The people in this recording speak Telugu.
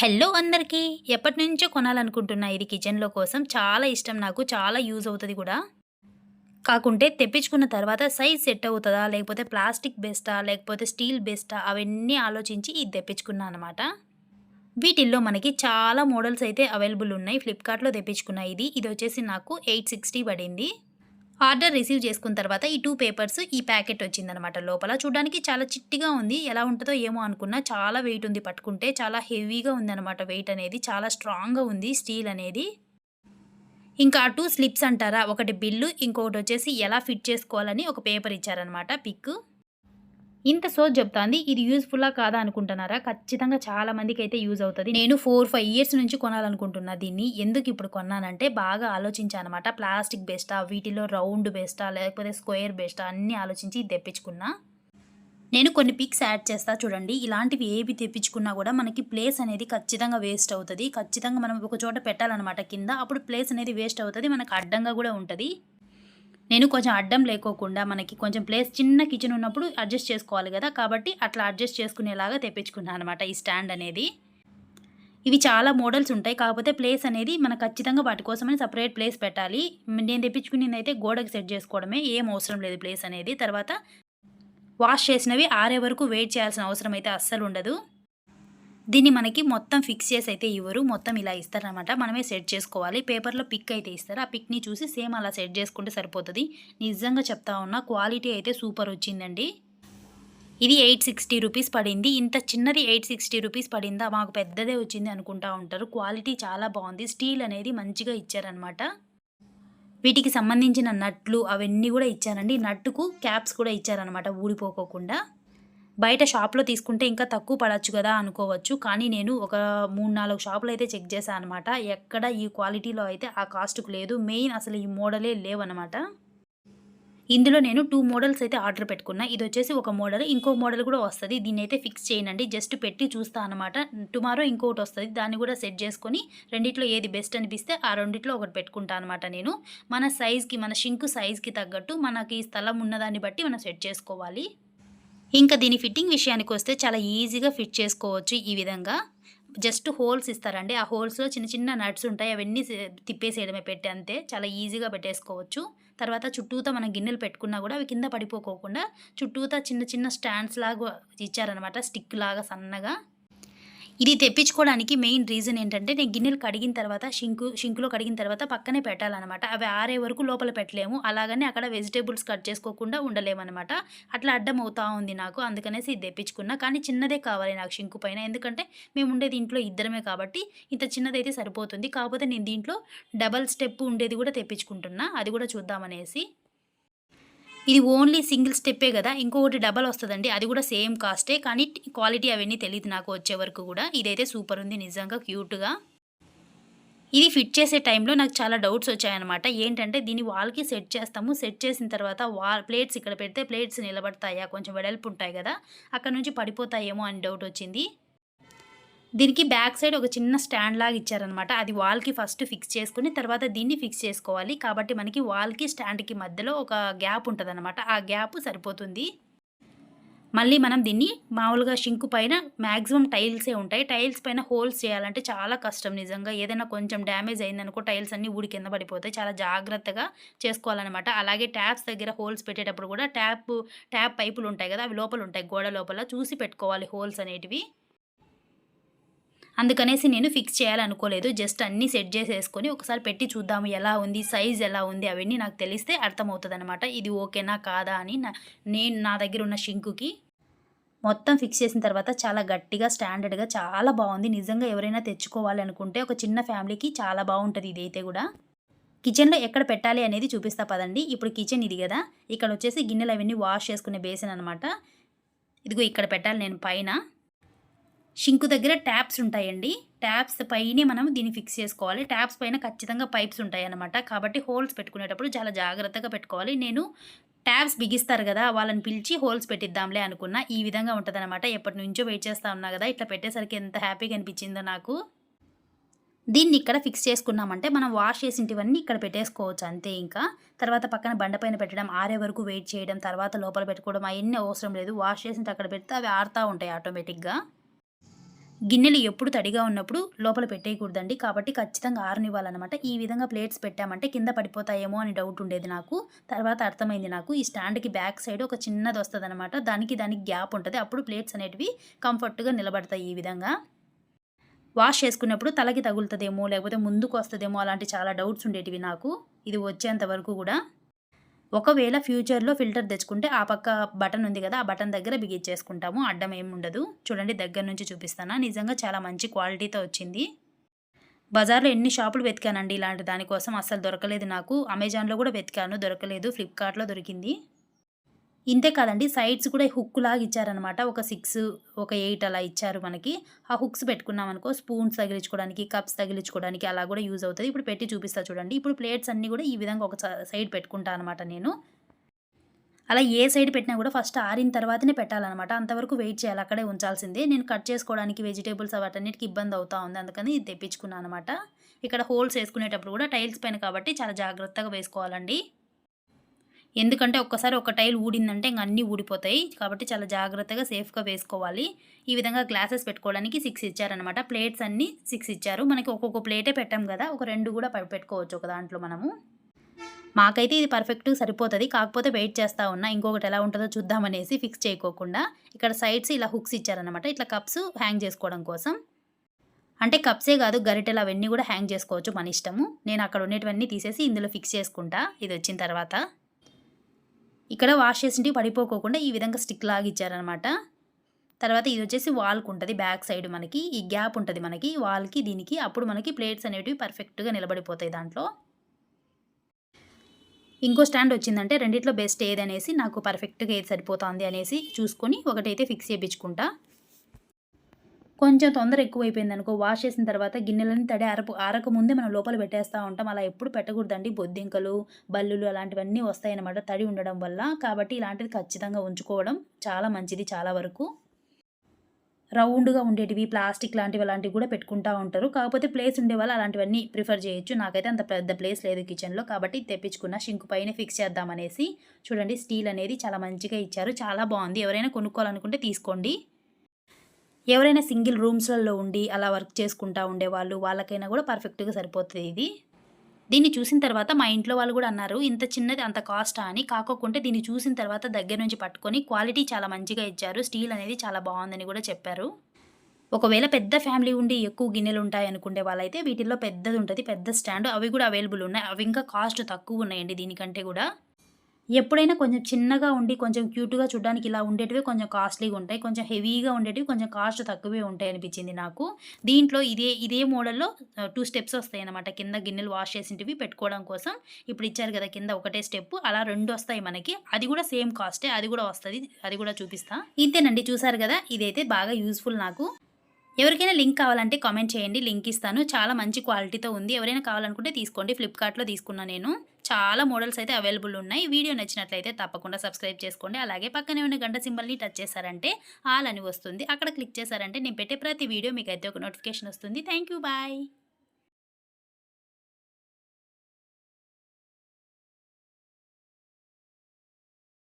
హలో అందరికీ. ఎప్పటి నుంచో కొనాలనుకుంటున్నా ఇది కిచెన్లో కోసం చాలా ఇష్టం నాకు చాలా యూజ్ అవుతుంది కూడా. కాకుంటే తెప్పించుకున్న తర్వాత సైజ్ సెట్ అవుతుందా లేకపోతే ప్లాస్టిక్ బెస్టా లేకపోతే స్టీల్ బెస్టా అవన్నీ ఆలోచించి ఇది తెప్పించుకున్నా అనమాట వీటిల్లో మనకి చాలా మోడల్స్ అయితే అవైలబుల్ ఉన్నాయి. ఫ్లిప్కార్ట్లో తెప్పించుకున్నా ఇది. ఇది వచ్చేసి నాకు ఎయిట్ సిక్స్టీ పడింది. ఆర్డర్ రిసీవ్ చేసుకున్న తర్వాత ఈ టూ పేపర్స్ ఈ ప్యాకెట్ వచ్చిందనమాట లోపల. చూడడానికి చాలా చిట్టిగా ఉంది. ఎలా ఉంటుందో ఏమో అనుకున్నా చాలా వెయిట్ ఉంది పట్టుకుంటే. చాలా హెవీగా ఉంది అనమాట వెయిట్ అనేది. చాలా స్ట్రాంగ్గా ఉంది స్టీల్ అనేది. ఇంకా టూ స్లిప్స్ అంటారా? ఒకటి బిల్లు ఇంకొకటి వచ్చేసి ఎలా ఫిట్ చేసుకోవాలని ఒక పేపర్ ఇచ్చారనమాట పిక్ ఇంత సోజ్ చెప్తాంది ఇది యూజ్ఫుల్లా కాదా అనుకుంటున్నారా? ఖచ్చితంగా చాలా మందికి అయితే యూజ్ అవుతుంది. నేను ఫోర్ ఫైవ్ ఇయర్స్ నుంచి కొనాలనుకుంటున్నా దీన్ని. ఎందుకు ఇప్పుడు కొన్నానంటే బాగా ఆలోచించాను అనమాట ప్లాస్టిక్ బెస్టా వీటిలో రౌండ్ బెస్టా లేకపోతే స్క్వేర్ బెస్టా అన్నీ ఆలోచించి ఇది తెప్పించుకున్నా. నేను కొన్ని పిక్స్ యాడ్ చేస్తా చూడండి. ఇలాంటివి ఏవి తెప్పించుకున్నా కూడా మనకి ప్లేస్ అనేది ఖచ్చితంగా వేస్ట్ అవుతుంది. ఖచ్చితంగా మనం ఒక చోట పెట్టాలన్నమాట కింద. అప్పుడు ప్లేస్ అనేది వేస్ట్ అవుతుంది. మనకు అడ్డంగా కూడా ఉంటుంది. నేను కొంచెం అడ్డం లేకోకుండా మనకి కొంచెం ప్లేస్ చిన్న కిచెన్ ఉన్నప్పుడు అడ్జస్ట్ చేసుకోవాలి కదా. కాబట్టి అట్లా అడ్జస్ట్ చేసుకునేలాగా తెప్పించుకున్నాను అనమాట ఈ స్టాండ్ అనేది. ఇవి చాలా మోడల్స్ ఉంటాయి. కాకపోతే ప్లేస్ అనేది మనకు ఖచ్చితంగా వాటి కోసమని సపరేట్ ప్లేస్ పెట్టాలి. నేను తెప్పించుకునేది అయితే గోడకి సెట్ చేసుకోవడమే. ఏం అవసరం లేదు ప్లేస్ అనేది. తర్వాత వాష్ చేసినవి ఆరే వరకు వెయిట్ చేయాల్సిన అవసరం అయితే అస్సలు ఉండదు. దీన్ని మనకి మొత్తం ఫిక్స్ చేసి అయితే ఇవ్వరు. మొత్తం ఇలా ఇస్తారనమాట మనమే సెట్ చేసుకోవాలి. పేపర్లో పిక్ అయితే ఇస్తారు. ఆ పిక్ని చూసి సేమ్ అలా సెట్ చేసుకుంటే సరిపోతుంది. నిజంగా చెప్తా ఉన్నా క్వాలిటీ అయితే సూపర్ వచ్చిందండి. ఇది ఎయిట్ సిక్స్టీ రూపీస్ పడింది. ఇంత చిన్నది ఎయిట్ సిక్స్టీ రూపీస్ పడిందా? మాకు పెద్దదే వచ్చింది అనుకుంటా ఉంటారు. క్వాలిటీ చాలా బాగుంది. స్టీల్ అనేది మంచిగా ఇచ్చారనమాట వీటికి సంబంధించిన నట్లు అవన్నీ కూడా ఇచ్చారండి నట్టుకు క్యాప్స్ కూడా ఇచ్చారనమాట ఊడిపోకోకుండా. బయట షాప్లో తీసుకుంటే ఇంకా తక్కువ పడచ్చు కదా అనుకోవచ్చు. కానీ నేను ఒక మూడు నాలుగు షాపులు అయితే చెక్ చేశాను అనమాట ఎక్కడ ఈ క్వాలిటీలో అయితే ఆ కాస్ట్కు లేదు. మెయిన్ అసలు ఈ మోడలే లేవన్నమాట. ఇందులో నేను టూ మోడల్స్ అయితే ఆర్డర్ పెట్టుకున్నా. ఇది వచ్చేసి ఒక మోడల్ ఇంకో మోడల్ కూడా వస్తుంది. దీన్ని అయితే ఫిక్స్ చేయనండి జస్ట్ పెట్టి చూస్తా అనమాట టుమారో ఇంకొకటి వస్తుంది. దాన్ని కూడా సెట్ చేసుకొని రెండిట్లో ఏది బెస్ట్ అనిపిస్తే ఆ రెండిట్లో ఒకటి పెట్టుకుంటా అనమాట నేను. మన సైజ్కి మన షింకు సైజ్కి తగ్గట్టు మనకి స్థలం ఉన్నదాన్ని బట్టి మనం సెట్ చేసుకోవాలి. ఇంకా దీని ఫిట్టింగ్ విషయానికి వస్తే చాలా ఈజీగా ఫిట్ చేసుకోవచ్చు ఈ విధంగా. జస్ట్ హోల్స్ ఇస్తారండి. ఆ హోల్స్లో చిన్న చిన్న నట్స్ ఉంటాయి. అవన్నీ తిప్పేసేయడమే పెట్టి అంతే. చాలా ఈజీగా పెట్టేసుకోవచ్చు. తర్వాత చుట్టూతా మనం గిన్నెలు పెట్టుకున్నా కూడా అవి కింద పడిపోకోకుండా చుట్టూతా చిన్న చిన్న స్టాండ్స్ లాగా ఇచ్చారనమాట స్టిక్ లాగా సన్నగా. ఇది తెప్పించుకోవడానికి మెయిన్ రీజన్ ఏంటంటే నేను గిన్నెలు కడిగిన తర్వాత షింకు షింకులో కడిగిన తర్వాత పక్కనే పెట్టాలన్నమాట. అవి ఆరే వరకు లోపల పెట్టలేము. అలాగనే అక్కడ వెజిటేబుల్స్ కట్ చేసుకోకుండా ఉండలేమన్నమాట. అట్లా అడ్డం అవుతా ఉంది నాకు. అందుకనేసి ఇది తెప్పించుకున్నా. కానీ చిన్నదే కావాలి నాకు షింకు పైన. ఎందుకంటే మేము ఉండేది ఇంట్లో ఇద్దరమే కాబట్టి ఇంత చిన్నదైతే సరిపోతుంది. కాకపోతే నేను దీంట్లో డబల్ స్టెప్ ఉండేది కూడా తెప్పించుకుంటున్నా. అది కూడా చూద్దామనేసి. ఇది ఓన్లీ సింగిల్ స్టెప్పే కదా ఇంకొకటి డబల్ వస్తుందండి. అది కూడా సేమ్ కాస్టే కానీ క్వాలిటీ అవన్నీ తెలియదు నాకు వచ్చే వరకు కూడా. ఇదైతే సూపర్ ఉంది నిజంగా క్యూట్గా ఇది ఫిట్ చేసే టైంలో నాకు చాలా డౌట్స్ వచ్చాయన్నమాట. ఏంటంటే దీన్ని వాల్కి సెట్ చేస్తాము. సెట్ చేసిన తర్వాత వాల్ ప్లేట్స్ ఇక్కడ పెడితే ప్లేట్స్ నిలబడతాయా? కొంచెం వెడల్పు ఉంటాయి కదా. అక్కడ నుంచి పడిపోతాయేమో అని డౌట్ వచ్చింది. దీనికి బ్యాక్ సైడ్ ఒక చిన్న స్టాండ్ లాగా ఇచ్చారనమాట అది వాల్కి ఫస్ట్ ఫిక్స్ చేసుకుని తర్వాత దీన్ని ఫిక్స్ చేసుకోవాలి. కాబట్టి మనకి వాల్కి స్టాండ్కి మధ్యలో ఒక గ్యాప్ ఉంటుంది ఆ గ్యాప్ సరిపోతుంది. మళ్ళీ మనం దీన్ని మామూలుగా షింకు పైన మ్యాక్సిమం టైల్సే ఉంటాయి. టైల్స్ పైన హోల్స్ చేయాలంటే చాలా కష్టం నిజంగా. ఏదైనా కొంచెం డ్యామేజ్ అయిందనుకో టైల్స్ అన్నీ ఊడి కింద పడిపోతాయి. చాలా జాగ్రత్తగా చేసుకోవాలన్నమాట. అలాగే ట్యాప్స్ దగ్గర హోల్స్ పెట్టేటప్పుడు కూడా ట్యాప్ ట్యాప్ పైపులు ఉంటాయి కదా అవి లోపల ఉంటాయి గోడ లోపల. చూసి పెట్టుకోవాలి హోల్స్ అనేటివి. అందుకనేసి నేను ఫిక్స్ చేయాలనుకోలేదు. జస్ట్ అన్నీ సెట్ చేసేసుకొని ఒకసారి పెట్టి చూద్దాము ఎలా ఉంది సైజ్ ఎలా ఉంది అవన్నీ నాకు తెలిస్తే అర్థమవుతుంది అనమాట ఇది ఓకేనా కాదా అని నేను నా దగ్గర ఉన్న షింకుకి. మొత్తం ఫిక్స్ చేసిన తర్వాత చాలా గట్టిగా స్టాండర్డ్గా చాలా బాగుంది. నిజంగా ఎవరైనా తెచ్చుకోవాలి అనుకుంటే ఒక చిన్న ఫ్యామిలీకి చాలా బాగుంటుంది ఇదైతే కూడా. కిచెన్లో ఎక్కడ పెట్టాలి అనేది చూపిస్తా పదండి. ఇప్పుడు కిచెన్ ఇది కదా. ఇక్కడ వచ్చేసి గిన్నెలు అవన్నీ వాష్ చేసుకునే బేసిన్ అనమాట ఇదిగో ఇక్కడ పెట్టాలి నేను పైన. షింకు దగ్గర ట్యాప్స్ ఉంటాయండి. ట్యాప్స్ పైనే మనం దీన్ని ఫిక్స్ చేసుకోవాలి. ట్యాప్స్ పైన ఖచ్చితంగా పైప్స్ ఉంటాయి అనమాట కాబట్టి హోల్స్ పెట్టుకునేటప్పుడు చాలా జాగ్రత్తగా పెట్టుకోవాలి. నేను ట్యాప్స్ బిగిస్తారు కదా వాళ్ళని పిలిచి హోల్స్ పెట్టిద్దాంలే అనుకున్నా. ఈ విధంగా ఉంటుందన్నమాట. ఎప్పటి నుంచో వెయిట్ చేస్తూ ఉన్నా కదా ఇట్లా పెట్టేసరికి ఎంత హ్యాపీగా అనిపించిందో నాకు. దీన్ని ఇక్కడ ఫిక్స్ చేసుకున్నామంటే మనం వాష్ చేసింటివన్నీ ఇక్కడ పెట్టేసుకోవచ్చు అంతే ఇంకా. తర్వాత పక్కన బండపైన పెట్టడం ఆరే వరకు వెయిట్ చేయడం తర్వాత లోపల పెట్టుకోవడం అవన్నీ అవసరం లేదు. వాష్ చేసింటే అక్కడ పెడితే అవి ఆరుతూ ఉంటాయి ఆటోమేటిక్గా. గిన్నెలు ఎప్పుడు తడిగా ఉన్నప్పుడు లోపల పెట్టేయకూడదండి. కాబట్టి ఖచ్చితంగా ఆరనివ్వాలన్నమాట. ఈ విధంగా ప్లేట్స్ పెట్టామంటే కింద పడిపోతాయేమో అని డౌట్ ఉండేది నాకు. తర్వాత అర్థమైంది నాకు. ఈ స్టాండ్కి బ్యాక్ సైడ్ ఒక చిన్నది వస్తుంది అనమాట దానికి దానికి గ్యాప్ ఉంటుంది. అప్పుడు ప్లేట్స్ అనేటివి కంఫర్ట్గా నిలబడతాయి ఈ విధంగా. వాష్ చేసుకున్నప్పుడు తలకి తగులుతుందేమో లేకపోతే ముందుకు వస్తుందేమో అలాంటి చాలా డౌట్స్ ఉండేటివి నాకు. ఇది వచ్చేంత వరకు కూడా. ఒకవేళ ఫ్యూచర్లో ఫిల్టర్ తెచ్చుకుంటే ఆ పక్క బటన్ ఉంది కదా ఆ బటన్ దగ్గర బిగించేసుకుంటాము అడ్డం ఏమి ఉండదు. చూడండి దగ్గర నుంచి చూపిస్తాను? నిజంగా చాలా మంచి క్వాలిటీతో వచ్చింది. బజార్లో ఎన్ని షాపులు వెతికానండి ఇలాంటి దానికోసం అస్సలు దొరకలేదు నాకు. అమెజాన్లో కూడా వెతికాను దొరకలేదు. ఫ్లిప్కార్ట్లో దొరికింది. ఇంతే కాదండి సైడ్స్ కూడా హుక్ లాగా ఇచ్చారనమాట. ఒక సిక్స్ ఒక ఎయిట్ అలా ఇచ్చారు మనకి. ఆ హుక్స్ పెట్టుకున్నాం అనుకో స్పూన్స్ తగిలించుకోవడానికి కప్స్ తగిలించుకోవడానికి అలా కూడా యూజ్ అవుతుంది. ఇప్పుడు పెట్టి చూపిస్తా చూడండి. ఇప్పుడు ప్లేట్స్ అన్నీ కూడా ఈ విధంగా ఒక సైడ్ పెట్టుకుంటా అనమాట నేను. అలా ఏ సైడ్ పెట్టినా కూడా ఫస్ట్ ఆరిన తర్వాతనే పెట్టాలన్నమాట అంతవరకు వెయిట్ చేయాలి అక్కడే ఉంచాల్సిందే. నేను కట్ చేసుకోవడానికి వెజిటేబుల్స్ వాటన్నిటికి ఇబ్బంది అవుతా ఉంది. అందుకని ఇది తెప్పించుకున్నాను అనమాట. ఇక్కడ హోల్స్ వేసుకునేటప్పుడు కూడా టైల్స్ పైన కాబట్టి చాలా జాగ్రత్తగా వేసుకోవాలండి. ఎందుకంటే ఒక్కసారి ఒక టైల్ ఊడిందంటే ఇంక అన్నీ ఊడిపోతాయి. కాబట్టి చాలా జాగ్రత్తగా సేఫ్గా వేసుకోవాలి. ఈ విధంగా గ్లాసెస్ పెట్టుకోవడానికి సిక్స్ ఇచ్చారనమాట ప్లేట్స్ అన్నీ సిక్స్ ఇచ్చారు. మనకి ఒక్కొక్క ప్లేటే పెట్టాం కదా ఒక రెండు కూడా పెట్టుకోవచ్చు ఒక దాంట్లో మనము. మాకైతే ఇది పర్ఫెక్ట్ సరిపోతుంది. కాకపోతే వెయిట్ చేస్తూ ఉన్నా. ఇంకొకటి ఎలా ఉంటుందో చూద్దామనేసి ఫిక్స్ చేయకోకుండా ఇక్కడ సైడ్స్ ఇలా హుక్స్ ఇచ్చారనమాట ఇట్లా కప్స్ హ్యాంగ్ చేసుకోవడం కోసం. అంటే కప్సే కాదు గరిటెలు అవన్నీ కూడా హ్యాంగ్ చేసుకోవచ్చు మన ఇష్టము. నేను అక్కడ ఉండేటివన్నీ తీసేసి ఇందులో ఫిక్స్ చేసుకుంటా. ఇది వచ్చిన తర్వాత. ఇక్కడ వాష్ చేసింటి పడిపోకోకుండా ఈ విధంగా స్టిక్ లాగా ఇచ్చారనమాట తర్వాత ఇది వచ్చేసి వాల్కి ఉంటుంది బ్యాక్ సైడ్ మనకి. ఈ గ్యాప్ ఉంటుంది మనకి వాల్కి దీనికి. అప్పుడు మనకి ప్లేట్స్ అనేటివి పర్ఫెక్ట్గా నిలబడిపోతాయి దాంట్లో. ఇంకో స్టాండ్ వచ్చిందంటే రెండిట్లో బెస్ట్ ఏదనేసి నాకు పర్ఫెక్ట్గా ఏది సరిపోతుంది అనేసి చూసుకొని ఒకటైతే ఫిక్స్ చేయించుకుంటా కొంచెం తొందర ఎక్కువైపోయింది అనుకో వాష్ చేసిన తర్వాత గిన్నెలని తడి అరపు ఆరక ముందే మనం లోపల పెట్టేస్తూ ఉంటాం. అలా ఎప్పుడు పెట్టకూడదండి. బొద్దింకలు బల్లులు అలాంటివన్నీ వస్తాయన్నమాట తడి ఉండడం వల్ల. కాబట్టి ఇలాంటిది ఖచ్చితంగా ఉంచుకోవడం చాలా మంచిది చాలా వరకు. రౌండ్గా ఉండేటివి ప్లాస్టిక్ లాంటివి అలాంటివి కూడా పెట్టుకుంటూ ఉంటారు. కాకపోతే ప్లేస్ ఉండే వాళ్ళు అలాంటివన్నీ ప్రిఫర్ చేయొచ్చు. నాకైతే అంత పెద్ద ప్లేస్ లేదు కిచెన్లో. కాబట్టి తెప్పించుకున్న షింకు పైన ఫిక్స్ చేద్దామనేసి. చూడండి స్టీల్ అనేది చాలా మంచిగా ఇచ్చారు. చాలా బాగుంది. ఎవరైనా కొనుక్కోవాలనుకుంటే తీసుకోండి. ఎవరైనా సింగిల్ రూమ్స్లలో ఉండి అలా వర్క్ చేసుకుంటా ఉండేవాళ్ళు వాళ్ళకైనా కూడా పర్ఫెక్ట్గా సరిపోతుంది ఇది. దీన్ని చూసిన తర్వాత మా ఇంట్లో వాళ్ళు కూడా అన్నారు ఇంత చిన్నది అంత కాస్టా? అని. కాకోకుంటే దీన్ని చూసిన తర్వాత దగ్గర నుంచి పట్టుకొని క్వాలిటీ చాలా మంచిగా ఇచ్చారు స్టీల్ అనేది చాలా బాగుందని కూడా చెప్పారు. ఒకవేళ పెద్ద ఫ్యామిలీ ఉండి ఎక్కువ గిన్నెలు ఉంటాయి అనుకునే వాళ్ళైతే వీటిల్లో పెద్దది ఉంటుంది పెద్ద స్టాండ్ అవి కూడా అవైలబుల్ ఉన్నాయి. అవి ఇంకా కాస్ట్ తక్కువ ఉన్నాయండి దీనికంటే కూడా. ఎప్పుడైనా కొంచెం చిన్నగా ఉండి కొంచెం క్యూట్గా చూడడానికి ఇలా ఉండేటివి కొంచెం కాస్ట్లీగా ఉంటాయి. కొంచెం హెవీగా ఉండేటివి కొంచెం కాస్ట్ తక్కువే ఉంటాయి అనిపించింది నాకు. దీంట్లో ఇదే ఇదే మోడల్లో టూ స్టెప్స్ వస్తాయి అనమాట కింద గిన్నెలు వాష్ చేసింటివి పెట్టుకోవడం కోసం. ఇప్పుడు ఇచ్చారు కదా కింద ఒకటే స్టెప్ అలా రెండు వస్తాయి మనకి. అది కూడా సేమ్ కాస్టే అది కూడా వస్తుంది అది కూడా చూపిస్తా. ఇంతేనండి చూసారు కదా ఇదైతే బాగా యూస్ఫుల్ నాకు. ఎవరికైనా లింక్ కావాలంటే కామెంట్ చేయండి లింక్ ఇస్తాను. చాలా మంచి క్వాలిటీతో ఉంది. ఎవరైనా కావాలనుకుంటే తీసుకోండి. ఫ్లిప్కార్ట్లో తీసుకున్నా నేను. చాలా మోడల్స్ అయితే అవైలబుల్ ఉన్నాయి. వీడియో నచ్చినట్లయితే తప్పకుండా సబ్స్క్రైబ్ చేసుకోండి. అలాగే పక్కనే ఉన్న గంట సింబల్ని టచ్ చేశారంటే ఆల్ అని వస్తుంది. అక్కడ క్లిక్ చేశారంటే నేను పెట్టే ప్రతి వీడియో మీకు అయితే ఒక నోటిఫికేషన్ వస్తుంది. Thank bye.